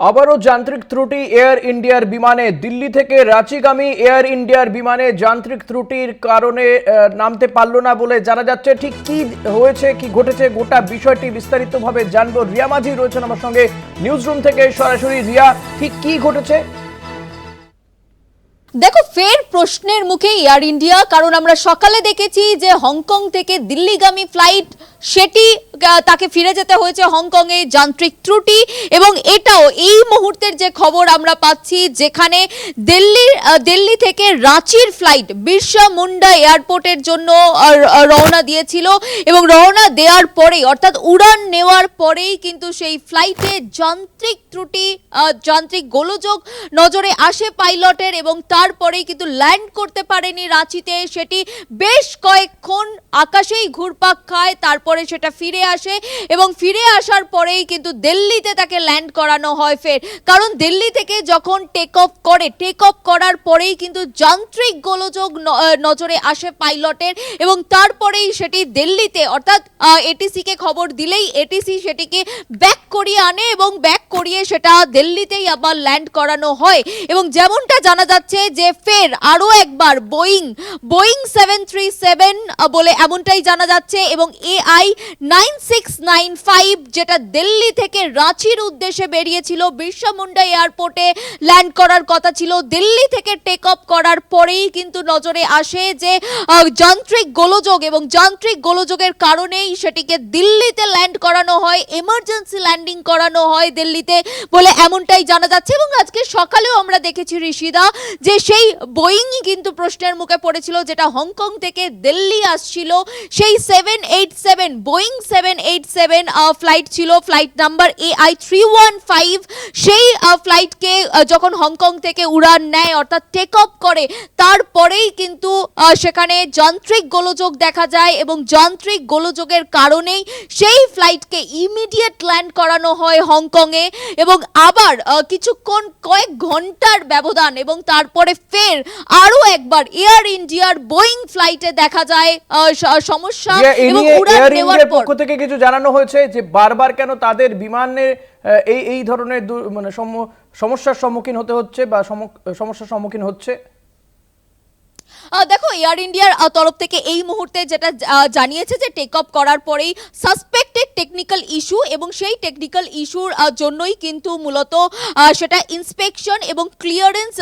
আবারও যান্ত্রিক ত্রুটি এয়ার ইন্ডিয়ার বিমানে। দিল্লি থেকে রাঁচিগামী এয়ার ইন্ডিয়ার বিমানে যান্ত্রিক ত্রুটির কারণে নামতে পারল না বলে জানা যাচ্ছে। ঠিক কি হয়েছে, কি ঘটেছে গোটা বিষয়টি বিস্তারিতভাবে জানব। রিয়া মাঝি রয়েছেন আমার সঙ্গে। নিউজ রুম থেকে সরাসরি রিয়া, ঠিক কি ঘটেছে? দেখো, ফের প্রশ্নের মুখে এয়ার ইন্ডিয়া কারণ আমরা সকালে দেখেছি যে হংকং থেকে দিল্লিগামী ফ্লাইট, সেটি তাকে ফিরে যেতে হয়েছে হংকংয়ে যান্ত্রিক ত্রুটি এবং এটাও এই মুহূর্তের যে খবর আমরা পাচ্ছি যেখানে দিল্লির দিল্লি থেকে রাঁচির ফ্লাইট বিরসা মুন্ডা এয়ারপোর্টের জন্য রওনা দিয়েছিল এবং রওনা দেওয়ার পরেই, অর্থাৎ উড়ান নেওয়ার পরেই কিন্তু সেই ফ্লাইটে যান্ত্রিক ত্রুটি যান্ত্রিক গোলযোগ নজরে আসে পাইলটের এবং তারপরেই কিন্তু ল্যান্ড করতে পারেনি রাঁচিতে। সেটি বেশ কয়েকক্ষণ আকাশেই ঘুরপাক খায়, তারপরে সেটা ফিরে আসে এবং ফিরে আসার পরেই কিন্তু দিল্লিতে তাকে ল্যান্ড করানো হয় ফের। কারণ দিল্লি থেকে যখন টেক অফ করে টেক অফ করার পরেই কিন্তু যান্ত্রিক গোলযোগ নজরে আসে পাইলটের এবং তারপরেই সেটি দিল্লিতে, অর্থাৎ এটিসিকে খবর দিলেই এটিসি সেটিকে ব্যাক করিয়ে আনে এবং ব্যাক করিয়ে সেটা দিল্লিতেই আবার ল্যান্ড করানো হয়। এবং যেমনটা জানা যাচ্ছে যে ফের আরও একবার Boeing Boeing seven three seven বলে এমনটাই জানা যাচ্ছে এবং AI nine six nine five যেটা দিল্লি থেকে রাঁচির উদ্দেশ্যে বেরিয়েছিল বিরসা এয়ারপোর্টে ল্যান্ড করার কথা ছিল। দিল্লি থেকে টেক অফ করার পরেই কিন্তু নজরে আসে যে যান্ত্রিক গোলযোগ এবং যান্ত্রিক গোলযোগের কারণেই সেটিকে দিল্লিতে ল্যান্ড করানো হয় এমার্জেন্সি ল্যান্ডিং করানো হয় দিল্লিতে বলে এমনটাই জানা যাচ্ছে এবং আজকে সকালেও আমরা দেখেছি ঋষিদা যে সেই বোয়িংই কিন্তু প্রশ্নের মুখে পড়েছিল, যেটা হংকং থেকে দিল্লি আসছিল। সেই seven eight seven Boeing seven eight seven flight ছিল flight number A I three one five সেই ফ্লাইটকে যখন হংকং থেকে উড়ান নেয়, অর্থাৎ টেক অফ করে, তারপরেই কিন্তু সেখানে যান্ত্রিক গোলযোগ দেখা যায় এবং যান্ত্রিক গোলযোগের কারণেই সেই ফ্লাইটকে ইমিডিয়েট ল্যান্ড করানো হয় হংকংয়ে এবং আবার কিছুক্ষণ, কয়েক ঘণ্টার ব্যবধান এবং তারপরে ফের আরও একবার এয়ার ইন্ডিয়ার বোয়িং ফ্লাইটে দেখা যায় সমস্যা এবং উড়ান নেওয়ার পর পক্ষ থেকে কিছু জানানো হয়েছে যে বারবার কেন তাদের বিমানে এই এই ধরনের মানে সমস্যার সম্মুখীন হতে হচ্ছে বা সমস্যার সম্মুখীন হচ্ছে? দেখো এয়ার ইন্ডিয়ার তরফ থেকে এই মুহূর্তে যেটা জানিয়েছে যে টেক অফ করার পরেই সাসপেক্টেড টেকনিক্যাল ইস্যু এবং সেই টেকনিক্যাল ইস্যুর জন্যই কিন্তু মূলত সেটা ইন্সপেকশন এবং ক্লিয়ারেন্স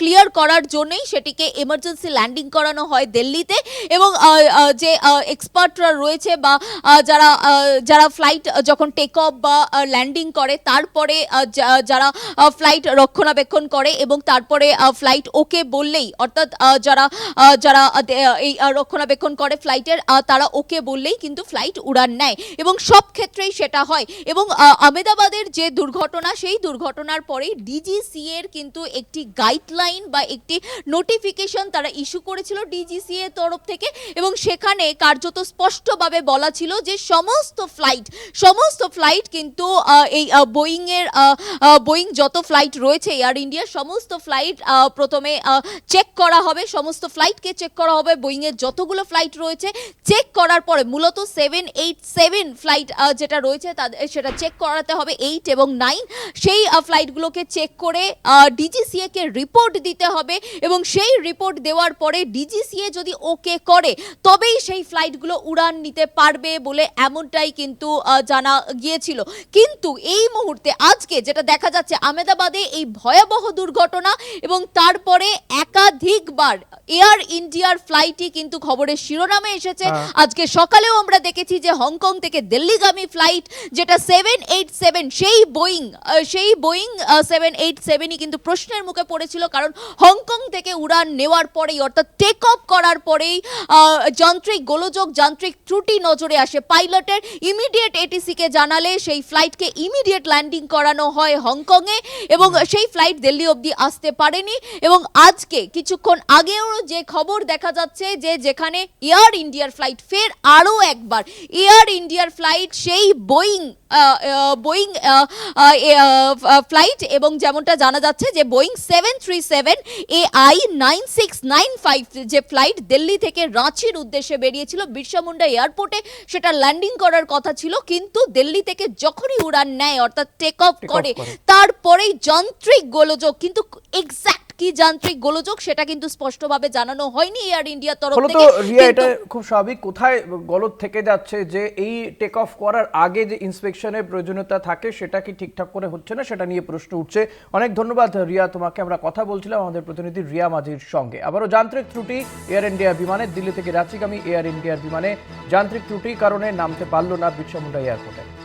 ক্লিয়ার করার জন্যই সেটিকে এমার্জেন্সি ল্যান্ডিং করানো হয় দিল্লিতে এবং যে এক্সপার্টরা রয়েছে বা যারা যারা ফ্লাইট যখন টেক অফ বা ল্যান্ডিং করে, তারপরে যারা ফ্লাইট রক্ষণাবেক্ষণ করে এবং তারপরে ফ্লাইট ওকে বললেই, অর্থাৎ যারা যারা এই রক্ষণাবেক্ষণ করে ফ্লাইটের তারা ওকে বললেই কিন্তু ফ্লাইট উড়ান নেয়। এবং সব ক্ষেত্রেই সেটা হয়। এবং আমেদাবাদের যে দুর্ঘটনা, সেই দুর্ঘটনার পরেই ডিজিসি এর কিন্তু একটি গাইডলাইন বা একটি নোটিফিকেশন তারা ইস্যু করেছিল ডিজিসি এর তরফ থেকে। এবং সেখানে কার্যত স্পষ্টভাবে বলা ছিল যে সমস্ত ফ্লাইট সমস্ত ফ্লাইট কিন্তু এই বোয়িং এর বোয়িং যত ফ্লাইট রয়েছে এয়ার ইন্ডিয়ার সমস্ত ফ্লাইট প্রথমে চেক করা হবে। সমস্ত ফ্লাইটকে চেক করা হবে। বোয়িং এর যতগুলো ফ্লাইট রয়েছে চেক করার পরে মূলত সেভেন এইট সেভেন ফ্লাইট যেটা রয়েছে তাদের সেটা চেক করাতে হবে এইট এবং নাইন সেই ফ্লাইটগুলোকে চেক করে ডিজিসিএ কে রিপোর্ট দিতে হবে এবং সেই রিপোর্ট দেওয়ার পরে ডিজিসিএ যদি ওকে করে, তবেই সেই ফ্লাইটগুলো উড়ান নিতে পারবে বলে এমনটাই কিন্তু জানা গিয়েছিল। কিন্তু এই মুহূর্তে আজকে যেটা দেখা যাচ্ছে, আমেদাবাদে এই ভয়াবহ দুর্ঘটনা এবং তারপরে একাধিকবার এয়ার ইন্ডিয়ার ফ্লাইটই কিন্তু খবরের শিরোনামে এসেছে। হ্যাঁ। আজকে সকালেও আমরা দেখেছি যে হংকং থেকে দিল্লিগামী ফ্লাইট যেটা সেভেন এইট সেভেন সেই বোয়িং সেই বোয়িং সেভেন এইট সেভেনই কিন্তু প্রশ্নের মুখে পড়েছিল কারণ হংকং থেকে উড়ান নেওয়ার পরেই অর্থাৎ টেক অফ করার পরেই যান্ত্রিক গোলযোগ যান্ত্রিক ত্রুটি নজরে আসে। পাইলটের ইমিডিয়েট এটিসিকে জানালে সেই ফ্লাইটকে ইমিডিয়েট ল্যান্ডিং করানো হয় হংকংয়ে এবং সেই ফ্লাইট দিল্লি অবধি আসতে পারেনি। এবং আজকে কিছুক্ষণ আগে এও যে খবর দেখা যাচ্ছে যে যেখানে এয়ার ইন্ডিয়ার ফ্লাইট ফের আরও একবার এয়ার ইন্ডিয়ার ফ্লাইট সেই বোয়িং বোয়িং ফ্লাইট এবং যেমনটা জানা যাচ্ছে যে Boeing seven three seven A I nine six nine five যে ফ্লাইট দিল্লি থেকে রাঁচির উদ্দেশ্যে বেরিয়েছিল বিরসা মুন্ডা এয়ারপোর্টে সেটা ল্যান্ডিং করার কথা ছিল কিন্তু দিল্লি থেকে যখনই উড়ান নেয় অর্থাৎ টেক অফ করে করে। তারপরেই যান্ত্রিক গোলযোগ কিন্তু এক্স্যাক্ট কি যান্ত্রিক গোলযোগ সেটা কিন্তু স্পষ্টভাবে জানানো হয়নি এয়ার ইন্ডিয়ার তরফ থেকে রিয়া এটা খুব স্বাভাবিক। কোথায় গলত থেকে যাচ্ছে যে এই টেক অফ করার আগে যে ইন্সপেকশনের প্রয়োজনীয়তা থাকে সেটা কি ঠিকঠাক করে হচ্ছে না সেটা নিয়ে প্রশ্ন উঠছে। অনেক ধন্যবাদ রিয়া তোমাকে আমরা কথা বলছিলাম আমাদের প্রতিনিধি রিয়া মাঝির সঙ্গে। আবারও যান্ত্রিক ত্রুটি এয়ার ইন্ডিয়া বিমানে দিল্লি থেকে রাঁচিগামী এয়ার ইন্ডিয়ার বিমানে। যান্ত্রিক ত্রুটির কারণে নামতে পারল না বিরসা মুন্ডা এয়ারপোর্টে